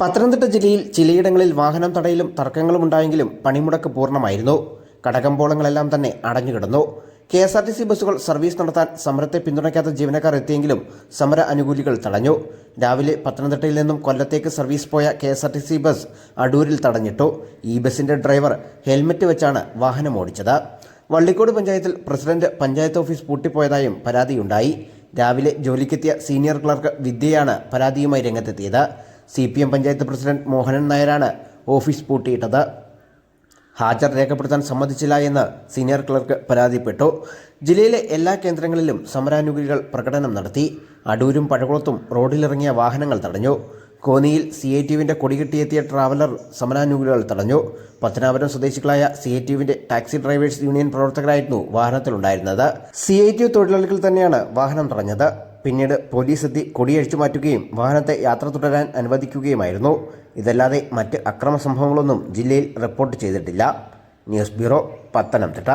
പത്തനംതിട്ട ജില്ലയിൽ ചിലയിടങ്ങളിൽ വാഹനം തടയലും തർക്കങ്ങളും ഉണ്ടായെങ്കിലും പണിമുടക്ക് പൂർണമായിരുന്നു. കടകമ്പോളങ്ങളെല്ലാം തന്നെ അടഞ്ഞുകിടന്നു. K S R T C ബസ്സുകൾ സർവീസ് നടത്താൻ സമരത്തെ പിന്തുണയ്ക്കാത്ത ജീവനക്കാർ എത്തിയെങ്കിലും സമര അനുകൂലികൾ തടഞ്ഞു. രാവിലെ പത്തനംതിട്ടയിൽ നിന്നും കൊല്ലത്തേക്ക് സർവീസ് പോയ K S R T C bus അടൂരിൽ തടഞ്ഞിട്ടു. ഈ ബസിന്റെ ഡ്രൈവർ ഹെൽമറ്റ് വെച്ചാണ് വാഹനം ഓടിച്ചത്. വള്ളിക്കോട് പഞ്ചായത്തിൽ പ്രസിഡന്റ് പഞ്ചായത്ത് ഓഫീസ് പൂട്ടിപ്പോയതായും പരാതിയുണ്ടായി. രാവിലെ ജോലിക്കെത്തിയ സീനിയർ ക്ലർക്ക് വിദ്യയാണ് പരാതിയുമായി രംഗത്തെത്തിയത്. C P M panchayat president Mohanan നായരാണ് ഓഫീസ് പൂട്ടിയിട്ടത്. ഹാജർ രേഖപ്പെടുത്താൻ സമ്മതിച്ചില്ല എന്ന് സീനിയർ ക്ലർക്ക് പരാതിപ്പെട്ടു. ജില്ലയിലെ എല്ലാ കേന്ദ്രങ്ങളിലും സമരാനുകൂലികൾ പ്രകടനം നടത്തി. അടൂരും പഴകുളത്തും റോഡിലിറങ്ങിയ വാഹനങ്ങൾ തടഞ്ഞു. കോന്നിയിൽ സി ഐ ടിയുവിന്റെ കൊടികെട്ടിയെത്തിയ ട്രാവലർ സമരാനുകൂലികൾ തടഞ്ഞു. പത്തനാപുരം സ്വദേശികളായ സി ഐ ടിയുവിന്റെ ടാക്സി ഡ്രൈവേഴ്സ് യൂണിയൻ പ്രവർത്തകരായിരുന്നു വാഹനത്തിലുണ്ടായിരുന്നത്. സി ഐ ടി തൊഴിലാളികൾ തന്നെയാണ് വാഹനം തടഞ്ഞത്. പിന്നീട് പോലീസ് എത്തി കൊടിയഴിച്ചു മാറ്റുകയും വാഹനത്തെ യാത്ര തുടരാൻ അനുവദിക്കുകയുമായിരുന്നു. ഇതല്ലാതെ മറ്റ് അക്രമ സംഭവങ്ങളൊന്നും ജില്ലയിൽ റിപ്പോർട്ട് ചെയ്തിട്ടില്ല. News bureau Pathanamthitta.